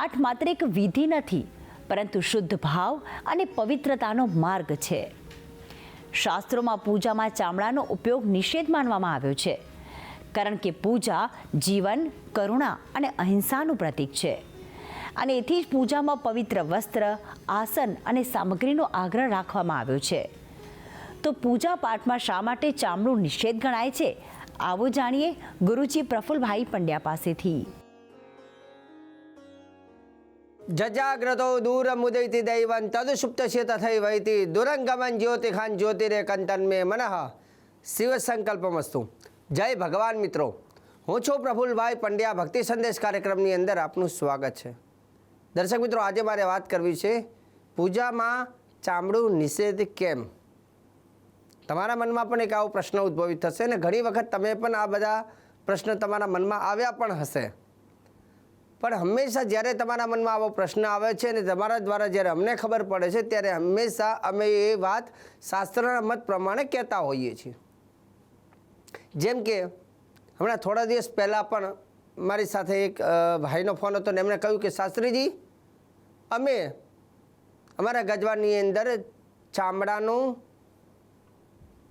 પાઠ માત્ર એક વિધિ નથી, પરંતુ શુદ્ધ ભાવ અને પવિત્રતાનો માર્ગ છે. શાસ્ત્રોમાં પૂજામાં ચામડાનો ઉપયોગ નિષેધ માનવામાં આવ્યો છે, કારણ કે પૂજા જીવન, કરુણા અને અહિંસાનું પ્રતીક છે. અને એથી જ પૂજામાં પવિત્ર વસ્ત્ર, આસન અને સામગ્રીનો આગ્રહ રાખવામાં આવ્યો છે. તો પૂજા પાઠમાં શા માટે ચામડું નિષેધ ગણાય છે? આવો જાણીએ ગુરુજી પ્રફુલભાઈ પંડ્યા પાસેથી. જજાગ્રતો દૂરમુદૈતિ દૈવં થઈ તથૈવૈતિ દુરંગમન જ્યોતિખાન જ્યોતિરે કંતન મે મનઃ શિવ સંકલ્પમસ્તુ જય ભગવાન મિત્રો હું છું પ્રફુલભાઈ પંડ્યા ભક્તિ સંદેશ કાર્યક્રમની અંદર આપનું સ્વાગત છે દર્શક મિત્રો આજે મારે વાત કરવી છે પૂજામાં ચામડું નિષેધ કેમ તમારા મનમાં પણ એક આવો પ્રશ્ન ઉદ્ભવિત થશે અને ઘણી વખત તમે પણ આ બધા પ્રશ્ન તમારા મનમાં આવ્યા પણ હશે પણ હંમેશા જ્યારે તમારા મનમાં આવો પ્રશ્ન આવે છે અને તમારા દ્વારા જ્યારે અમને ખબર પડે છે, ત્યારે હંમેશા અમે એ વાત શાસ્ત્રના મત પ્રમાણે કહેતા હોઈએ છીએ. જેમ કે, હમણાં થોડા દિવસ પહેલાં પણ મારી સાથે એક ભાઈનો ફોન હતો ને એમણે કહ્યું કે, શાસ્ત્રીજી, અમે અમારા ગજવાની અંદર ચામડાનું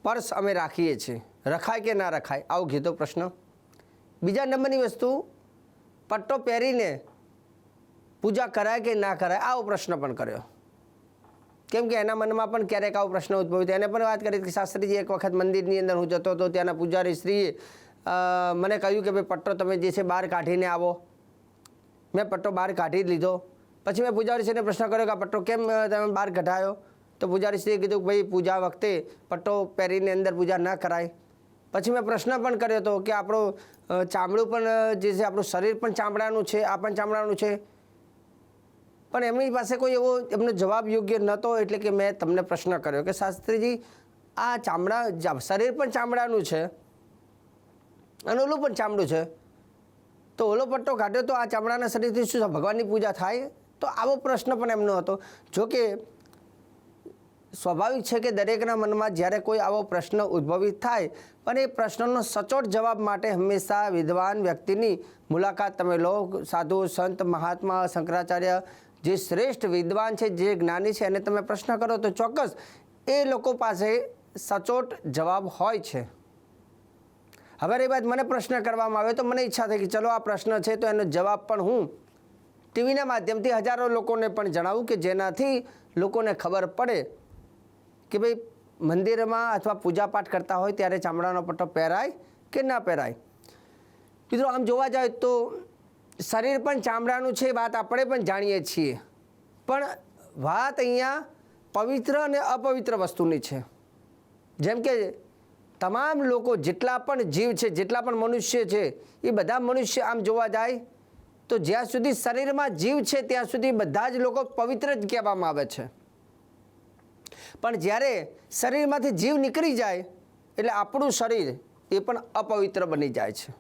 પર્સ અમે રાખીએ છીએ. રખાય કે ના રખાય? આવું કીધો પ્રશ્ન. બીજા નંબરની વસ્તુ પટ્ટો પહેરીને પૂજા કરાય કે ના કરાય, આવો પ્રશ્ન પણ કર્યો. કેમ કે એના મનમાં પણ ક્યારેક આવો પ્રશ્ન ઉદ્ભવ્યો હતો. એને પણ વાત કરી કે શાસ્ત્રીજી, એક વખત મંદિરની અંદર હું જતો હતો, ત્યાંના પૂજારી શ્રીએ મને કહ્યું કે ભાઈ, પટ્ટો તમે જે છે બહાર કાઢીને આવો. મેં પટ્ટો બહાર કાઢી લીધો. પછી મેં પૂજારી શ્રીને પ્રશ્ન કર્યો કે આ પટ્ટો કેમ તમે બહાર કઢાયો? તો પૂજારી શ્રીએ કીધું કે ભાઈ, પૂજા વખતે પટ્ટો પહેરીને અંદર પૂજા ના કરાય. પછી મેં પ્રશ્ન પણ કર્યો હતો કે આપણું ચામડું પણ જે છે આપણું શરીર પણ ચામડાનું છે, આ પણ ચામડાનું છે. પણ એમની પાસે કોઈ એવો એમનો જવાબ યોગ્ય નહોતો એટલે કે મેં તમને પ્રશ્ન કર્યો કે શાસ્ત્રીજી, આ ચામડા શરીર પણ ચામડાનું છે અને ઓલું પણ ચામડું છે. તો ઓલો પટ્ટો કાઢ્યો તો આ ચામડાના શરીરથી શું ભગવાનની પૂજા થાય? તો આવો પ્રશ્ન પણ એમનો હતો. જો કે સ્વાભાવિક છે કે દરેકના મનમાં જ્યારે કોઈ આવો પ્રશ્ન ઉદ્ભવિત થાય પણ એ પ્રશ્નનો સચોટ જવાબ માટે હંમેશા વિદ્વાન વ્યક્તિની મુલાકાત તમે લો. સાધુ, સંત, મહાત્મા, શંકરાચાર્ય, જે શ્રેષ્ઠ વિદ્વાન છે, જે જ્ઞાની છે, એને તમે પ્રશ્ન કરો તો ચોક્કસ એ લોકો પાસે સચોટ જવાબ હોય છે. હવે રહી વાત મને પ્રશ્ન કરવામાં આવ્યો તો મને ઈચ્છા થઈ કે ચલો આ પ્રશ્ન છે તો એનો જવાબ પણ હું ટીવીના માધ્યમથી હજારો લોકોને પણ જણાવું કે જેનાથી લોકોને ખબર પડે. કે ભાઈ મંદિરમાં અથવા પૂજાપાઠ કરતા હોય ત્યારે ચામડાનો પટ્ટો પહેરાય કે ના પહેરાય? મિત્રો, આમ જોવા જાય તો શરીર પણ ચામડાનું છે વાત આપણે પણ જાણીએ છીએ. પણ વાત અહીંયા પવિત્ર અને અપવિત્ર વસ્તુની છે. જેમ કે તમામ લોકો જેટલા પણ જીવ છે, જેટલા પણ મનુષ્ય છે, એ બધા મનુષ્ય આમ જોવા જાય તો જ્યાં સુધી શરીરમાં જીવ છે, ત્યાં સુધી બધા જ લોકો પવિત્ર જ કહેવામાં આવે છે. પણ જ્યારે શરીરમાંથી જીવ નીકળી જાય, એટલે આપણું શરીર એ પણ અપવિત્ર બની જાય છે.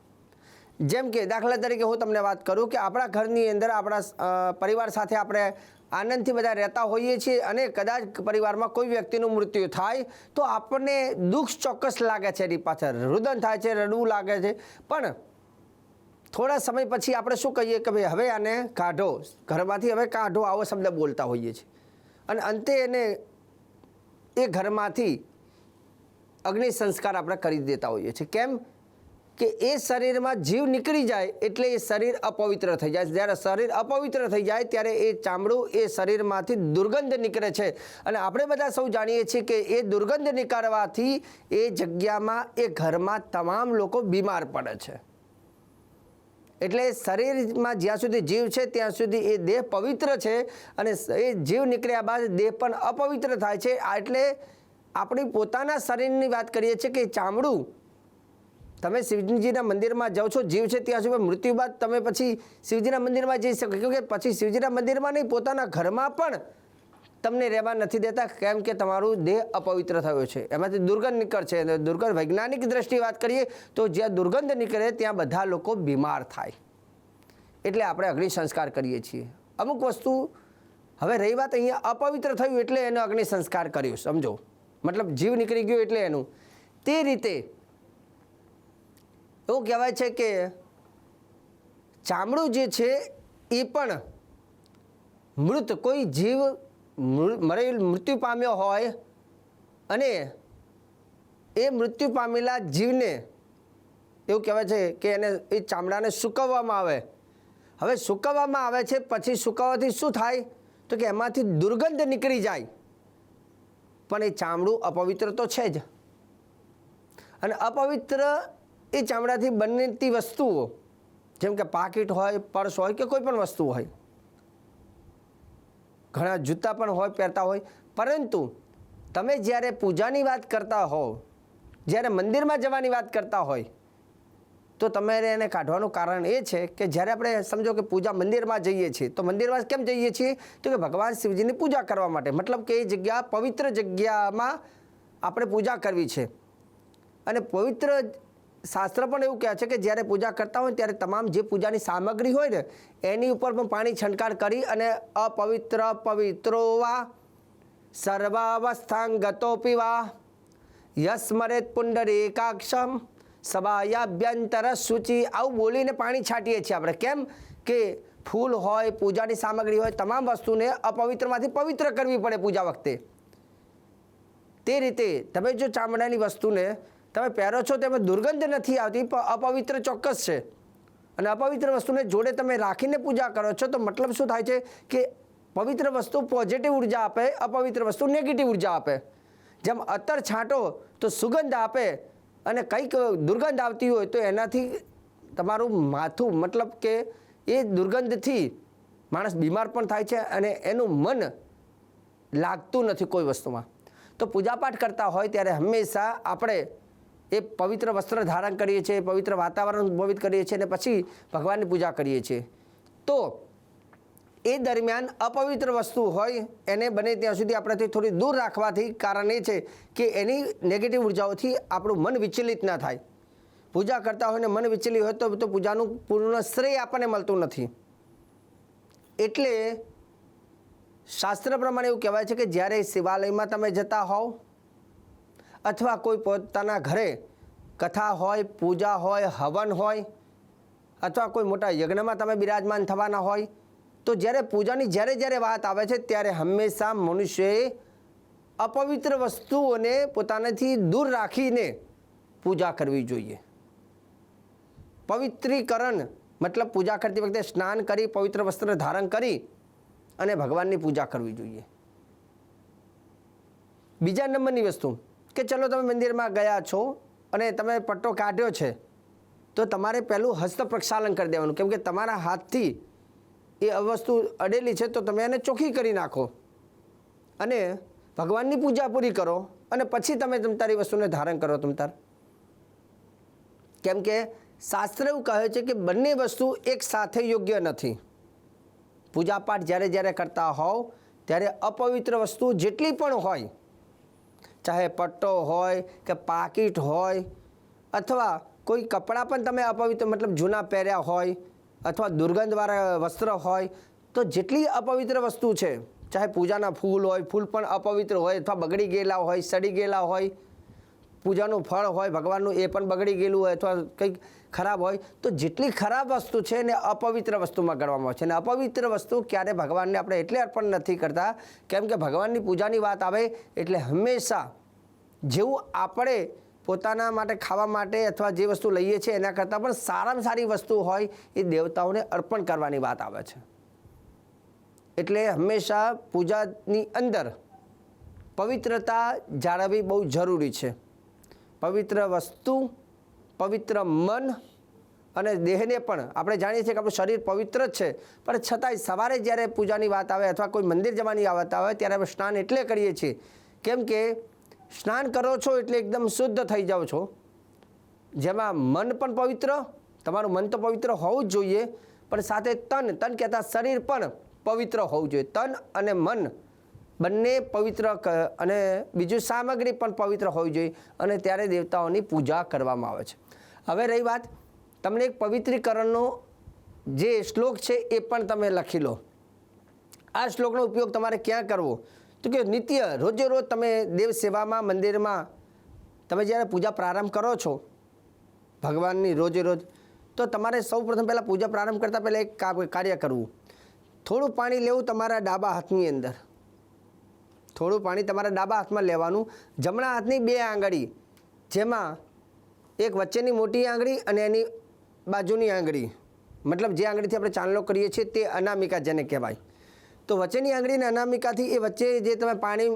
જેમ કે દાખલા તરીકે હું તમને વાત કરું કે આપણા ઘરની અંદર આપણા પરિવાર સાથે આપણે આનંદથી બધા રહેતા હોઈએ છીએ અને કદાચ પરિવારમાં કોઈ વ્યક્તિનું મૃત્યુ થાય, તો આપણને દુઃખ ચોક્કસ લાગે છે એની પાછળ. રુદન થાય છે, રડવું લાગે છે. પણ થોડા સમય પછી આપણે શું કહીએ કે ભાઈ હવે આને કાઢો. ઘરમાંથી હવે કાઢો આવો શબ્દ બોલતા હોઈએ છીએ. અને અંતે એને એ ઘરમાંથી અગ્નિ સંસ્કાર આપણે કરી દેતા હોઈએ છીએ. કેમ કે એ શરીરમાં જીવ નીકળી જાય એટલે એ શરીર અપવિત્ર થઈ જાય. જ્યારે શરીર અપવિત્ર થઈ જાય ત્યારે એ ચામડું એ શરીરમાંથી દુર્ગંધ નીકળે છે. અને આપણે બધા સૌ જાણીએ છીએ કે એ દુર્ગંધ નીકળવાથી એ જગ્યામાં, એ ઘરમાં તમામ લોકો બીમાર પડે છે. એટલે શરીરમાં જ્યાં સુધી જીવ છે, ત્યાં સુધી એ દેહ પવિત્ર છે અને એ જીવ નીકળ્યા બાદ દેહ પણ અપવિત્ર થાય છે. એટલે આપણી પોતાના શરીરની વાત કરીએ છીએ કે ચામડું. તમે શિવજીના મંદિરમાં જાઓ છો, જીવ છે ત્યાં સુધી મૃત્યુ બાદ તમે પછી શિવજીના મંદિરમાં જઈ શકો કેમ કે પછી શિવજીના મંદિરમાં નહીં, પોતાના ઘરમાં પણ તમને રહેવા નથી દેતા, કેમ કે તમારું દેહ અપવિત્ર થયો છે. એમાંથી દુર્ગંધ નીકળશે અને દુર્ગંધ વૈજ્ઞાનિક દ્રષ્ટિએ વાત કરીએ, તો જ્યાં દુર્ગંધ નીકળે, ત્યાં બધા લોકો બીમાર થાય. એટલે આપણે અગ્નિ સંસ્કાર કરીએ છીએ. અમુક વસ્તુ, હવે રહી વાત અહીંયા અપવિત્ર થયું એટલે એનો અગ્નિ સંસ્કાર કર્યો, સમજો. મતલબ જીવ નીકળી ગયો એટલે એનું. તે રીતે એવું કહેવાય છે કે ચામડું જે છે, એ પણ મૃત કોઈ જીવ મરેલ મૃત્યુ પામ્યો હોય અને એ મૃત્યુ પામેલા જીવને એવું કહેવાય છે કે એને એ ચામડાને સૂકવવામાં આવે. હવે સૂકવવામાં આવે છે, પછી સૂકવવાથી શું થાય? તો કે એમાંથી દુર્ગંધ નીકળી જાય. પણ એ ચામડું અપવિત્ર તો છે જ. અને અપવિત્ર એ ચામડાથી બનતી વસ્તુઓ, જેમ કે પાકીટ હોય, પર્સ હોય કે કોઈ પણ વસ્તુ હોય ઘણા જૂતા પણ હોય, પહેરતા હોય. પરંતુ તમે જ્યારે પૂજાની વાત કરતા હો, જ્યારે મંદિરમાં જવાની વાત કરતા હોય, તો તમારે એને કાઢવાનું કારણ એ છે કે જ્યારે આપણે સમજો કે પૂજા મંદિરમાં જઈએ છીએ, તો મંદિરમાં કેમ જઈએ છીએ? તો કે ભગવાન શિવજીની પૂજા કરવા માટે. મતલબ કે એ જગ્યા પવિત્ર જગ્યામાં આપણે પૂજા કરવી છે. અને પવિત્ર શાસ્ત્ર પણ એવું કહે છે કે જ્યારે પૂજા કરતા હોય ત્યારે તમામ જે પૂજાની સામગ્રી હોય ને, એની ઉપર પણ પાણી છંટકાર કરી અને અપવિત્ર પવિત્રો વા સર્વાવસ્થાંગતો પીવા યસ્મરેત પુંડરીકાક્ષમ સબાયાભ્યંતર સૂચિ આવું બોલીને પાણી છાંટીએ છીએ આપણે. કેમ કે ફૂલ હોય, પૂજાની સામગ્રી હોય, તમામ વસ્તુને અપવિત્રમાંથી પવિત્ર કરવી પડે પૂજા વખતે. તે રીતે તમે જો ચામડાની વસ્તુને તમે પહેરો છો તેમાં દુર્ગંધ નથી આવતી પણ અપવિત્ર ચોક્કસ છે. અને અપવિત્ર વસ્તુને જોડે તમે રાખીને પૂજા કરો છો, તો મતલબ શું થાય છે કે પવિત્ર વસ્તુ પોઝિટિવ ઊર્જા આપે, અપવિત્ર વસ્તુ નેગેટિવ ઊર્જા આપે. જેમ અત્તર છાંટો તો સુગંધ આપે અને કંઈક દુર્ગંધ આવતી હોય તો એનાથી તમારું માથું, મતલબ કે એ દુર્ગંધથી માણસ બીમાર પણ થાય છે અને એનું મન લાગતું નથી કોઈ વસ્તુમાં. તો પૂજાપાઠ કરતા હોય ત્યારે હંમેશા આપણે એ પવિત્ર વસ્ત્ર ધારણ કરીએ છીએ, પવિત્ર વાતાવરણ ઉદ્ભવિત કરીએ છીએ અને પછી ભગવાનની પૂજા કરીએ છીએ. તો એ દરમિયાન અપવિત્ર વસ્તુ હોય, એને બને ત્યાં સુધી આપણાથી થોડી દૂર રાખવાથી કારણ એ છે કે એની નેગેટિવ ઉર્જાઓથી આપણું મન વિચલિત ના થાય. પૂજા કરતા હોય ને મન વિચલિત હોય તો પૂજાનું પૂર્ણ શ્રેય આપણને મળતું નથી. એટલે શાસ્ત્ર પ્રમાણે એવું કહેવાય છે કે જ્યારે શિવાલયમાં તમે જતા હોવ અથવા કોઈ પોતાના ઘરે કથા હોય, પૂજા હોય, હવન હોય, અથવા કોઈ મોટા યજ્ઞમાં તમે બિરાજમાન થવાના હોય, તો જ્યારે પૂજાની જ્યારે જ્યારે વાત આવે છે, ત્યારે હંમેશા મનુષ્યએ અપવિત્ર વસ્તુઓને પોતાનાથી દૂર રાખીને પૂજા કરવી જોઈએ. પવિત્રીકરણ મતલબ પૂજા કરતી વખતે સ્નાન કરી, પવિત્ર વસ્ત્ર ધારણ કરી અને ભગવાનની પૂજા કરવી જોઈએ. બીજા નંબરની વસ્તુ કે ચલો તમે મંદિરમાં ગયા છો અને તમે પટ્ટો કાઢ્યો છે, તો તમારે પહેલું હસ્ત પ્રક્ષાલન કરી દેવાનું. કેમ કે તમારા હાથથી એ વસ્તુ અડેલી છે, તો તમે એને ચોખ્ખી કરી નાખો. અને ભગવાનની પૂજા પૂરી કરો અને પછી તમે તમતારી વસ્તુને ધારણ કરો તમતાર કેમ કે શાસ્ત્ર એવું કહે છે કે બંને વસ્તુ એક સાથે યોગ્ય નથી. પૂજાપાઠ જ્યારે જ્યારે કરતા હોવ, ત્યારે અપવિત્ર વસ્તુ જેટલી પણ હોય ચાહે પટ્ટો હોય કે પાકીટ હોય અથવા કોઈ કપડાં પણ તમે અપવિત્ર મતલબ જૂના પહેર્યા હોય અથવા દુર્ગંધવાળા વસ્ત્ર હોય, તો જેટલી અપવિત્ર વસ્તુ છે, ચાહે પૂજાના ફૂલ હોય, ફૂલ પણ અપવિત્ર હોય અથવા બગડી ગયેલા હોય, સડી ગયેલા હોય, પૂજાનું ફળ હોય, ભગવાનનું એ પણ બગડી ગયેલું હોય અથવા કંઈક ખરાબ હોય, તો જેટલી ખરાબ વસ્તુ છે એને અપવિત્ર વસ્તુમાં ગણવામાં આવે છે. અને અપવિત્ર વસ્તુ ક્યારે ભગવાનને આપણે એટલે અર્પણ નથી કરતા? કેમ કે ભગવાનની પૂજાની વાત આવે એટલે હંમેશા જેવું આપણે પોતાના માટે ખાવા માટે અથવા જે વસ્તુ લઈએ છીએ એના કરતાં પણ સારામાં સારી વસ્તુ હોય એ દેવતાઓને અર્પણ કરવાની વાત આવે છે. એટલે હંમેશા પૂજાની અંદર પવિત્રતા જાળવવી બહુ જરૂરી છે. પવિત્ર વસ્તુ પવિત્ર મન અને દેહને પણ આપણે જાણીએ છીએ કે આપણું શરીર પવિત્ર જ છે. પણ છતાંય સવારે જ્યારે પૂજાની વાત આવે અથવા કોઈ મંદિર જવાની વાત આવે ત્યારે આપણે સ્નાન એટલે કરીએ છીએ. કેમ કે સ્નાન કરો છો એટલે એકદમ શુદ્ધ થઈ જાઓ છો. જેમાં મન પણ પવિત્ર, તમારું મન તો પવિત્ર હોવું જ જોઈએ, પણ સાથે તન તન કહેતા શરીર પણ પવિત્ર હોવું જોઈએ. તન અને મન બંને પવિત્ર અને બીજું સામગ્રી પણ પવિત્ર હોવી જોઈએ અને ત્યારે દેવતાઓની પૂજા કરવામાં આવે છે. હવે રહી વાત. તમને એક પવિત્રીકરણનો જે શ્લોક છે એ પણ તમે લખી લો. આ શ્લોકનો ઉપયોગ તમારે ક્યાં કરવો? તો કે નિત્ય રોજે રોજ તમે દેવ સેવામાં, મંદિરમાં, તમે જ્યારે પૂજા પ્રારંભ કરો છો, ભગવાનની રોજે રોજ, તો તમારે સૌ પ્રથમ પહેલાં પૂજા પ્રારંભ કરતાં પહેલાં એક કાર્ય કરવું. થોડું પાણી લેવું તમારા ડાબા હાથની અંદર. થોડું પાણી તમારા ડાબા હાથમાં લેવાનું. જમણા હાથની બે આંગળી, જેમાં એક વચ્ચેની મોટી આંગળી અને એની બાજુની આંગળી. મતલબ જે આંગળીથી આપણે ચાંદલો કરીએ છીએ તે અનામિકા જેને કહેવાય. તો વચ્ચેની આંગળી અને અનામિકાથી એ વચ્ચે જે તમે પાણી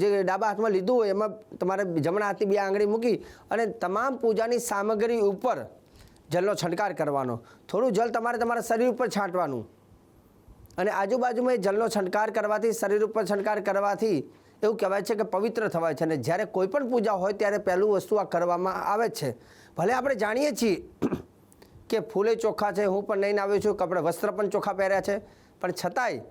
જે ડાબા હાથમાં લીધું હોય એમાં તમારે જમણા હાથની બે આંગળી મૂકી અને તમામ પૂજાની સામગ્રી ઉપર જલનો છંટકાર કરવાનો. થોડું જલ તમારે તમારા શરીર ઉપર છાંટવાનું. અને આજુબાજુમાં એ જલનો છંટકાર કરવાથી, શરીર ઉપર છંટકાર કરવાથી એવું કહેવાય છે કે પવિત્ર થવાય છે અને જ્યારે કોઈ પણ પૂજા હોય ત્યારે પહેલું વસ્તુ આ કરવામાં આવે છે. ભલે આપણે જાણીએ છીએ કે ફૂલે ચોખ્ખા છે, હું પણ લઈને આવ્યો છું કપડે વસ્ત્ર પણ ચોખ્ખા પહેર્યા છે. પણ છતાંય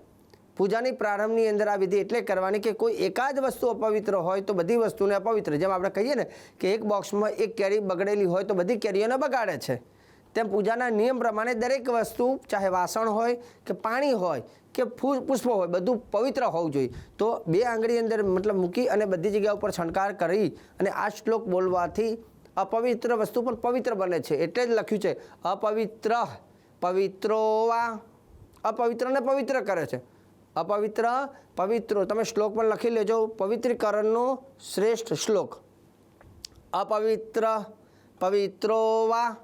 પૂજાની પ્રારંભની અંદર આ વિધિ એટલે કરવાની કે કોઈ એકાદ વસ્તુ અપવિત્ર હોય તો બધી વસ્તુને અપવિત્ર. જેમ આપણે કહીએ ને કે એક બોક્સમાં એક કેરી બગડેલી હોય તો બધી કેરીઓને બગાડે છે. તેમ પૂજાના નિયમ પ્રમાણે દરેક વસ્તુ, ચાહે વાસણ હોય કે પાણી હોય કે પુષ્પો હોય, બધું પવિત્ર હોવું જોઈએ. તો બે આંગળી અંદર મતલબ મૂકી અને બધી જગ્યા ઉપર છંટકાર કરી અને આ શ્લોક બોલવાથી અપવિત્ર વસ્તુ પણ પવિત્ર બને છે. એટલે જ લખ્યું છે, અપવિત્ર, પવિત્રો વા અપવિત્રને પવિત્ર કરે છે. અપવિત્ર, પવિત્રો. તમે શ્લોક પણ લખી લેજો. પવિત્રીકરણનો શ્રેષ્ઠ શ્લોક. અપવિત્ર, પવિત્રો વા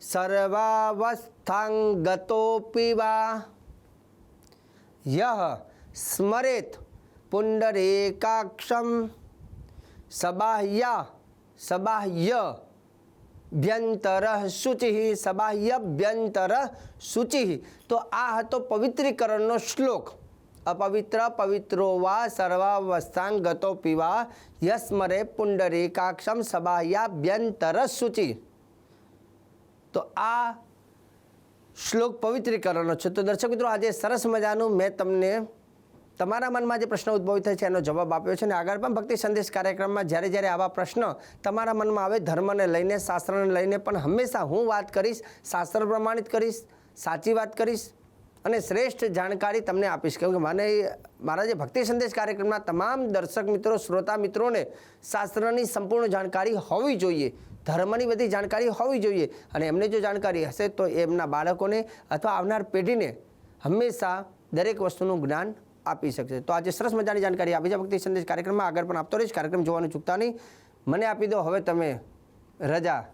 સર્વાવસ્થાંગતોપી વા યહ સ્મરેત પુંડરેકાક્ષમ સબાહ્ય સબાહ્ય ભ્યંતર શુચિ સબાહ્યભ્યંતર શુચિ તો આ હતો પવિત્રીકરણનો શ્લોક અપવિત્ર પવિત્રો વા સર્વાવસ્થાંગતો પીવા યસ્મરે પુંડરીકાક્ષમ સબાહ્યાભ્યંતર શુચિ તો આ શ્લોક પવિત્રીકરણનો છે. તો દર્શક મિત્રો, આજે સરસ મજાનું મેં તમને તમારા મનમાં જે પ્રશ્ન ઉદ્ભવિત થાય છે, એનો જવાબ આપ્યો છે. અને આગળ પણ ભક્તિ સંદેશ કાર્યક્રમમાં જ્યારે જ્યારે આવા પ્રશ્ન તમારા મનમાં આવે, ધર્મને લઈને, શાસ્ત્રને લઈને પણ હંમેશા હું વાત કરીશ, શાસ્ત્ર પ્રમાણિત કરીશ, સાચી વાત કરીશ અને શ્રેષ્ઠ જાણકારી તમને આપીશ. કેમ કે મને મારા જે ભક્તિ સંદેશ કાર્યક્રમના તમામ દર્શક મિત્રો, શ્રોતા મિત્રોને શાસ્ત્રની સંપૂર્ણ જાણકારી હોવી જોઈએ. ધર્મની બધી જાણકારી હોવી જોઈએ અને એમને જો જાણકારી હશે તો એમના બાળકોને અથવા આવનાર પેઢીને હંમેશા દરેક વસ્તુનું જ્ઞાન આપી શકશે. તો આજે સરસ મજાની જાણકારી આપી છે. ભક્તિ સંદેશ કાર્યક્રમમાં આગળ પણ આપતો રહીશ. કાર્યક્રમ જોવાનું ચૂકતા નહીં. મને આપી દો. હવે તમે રજા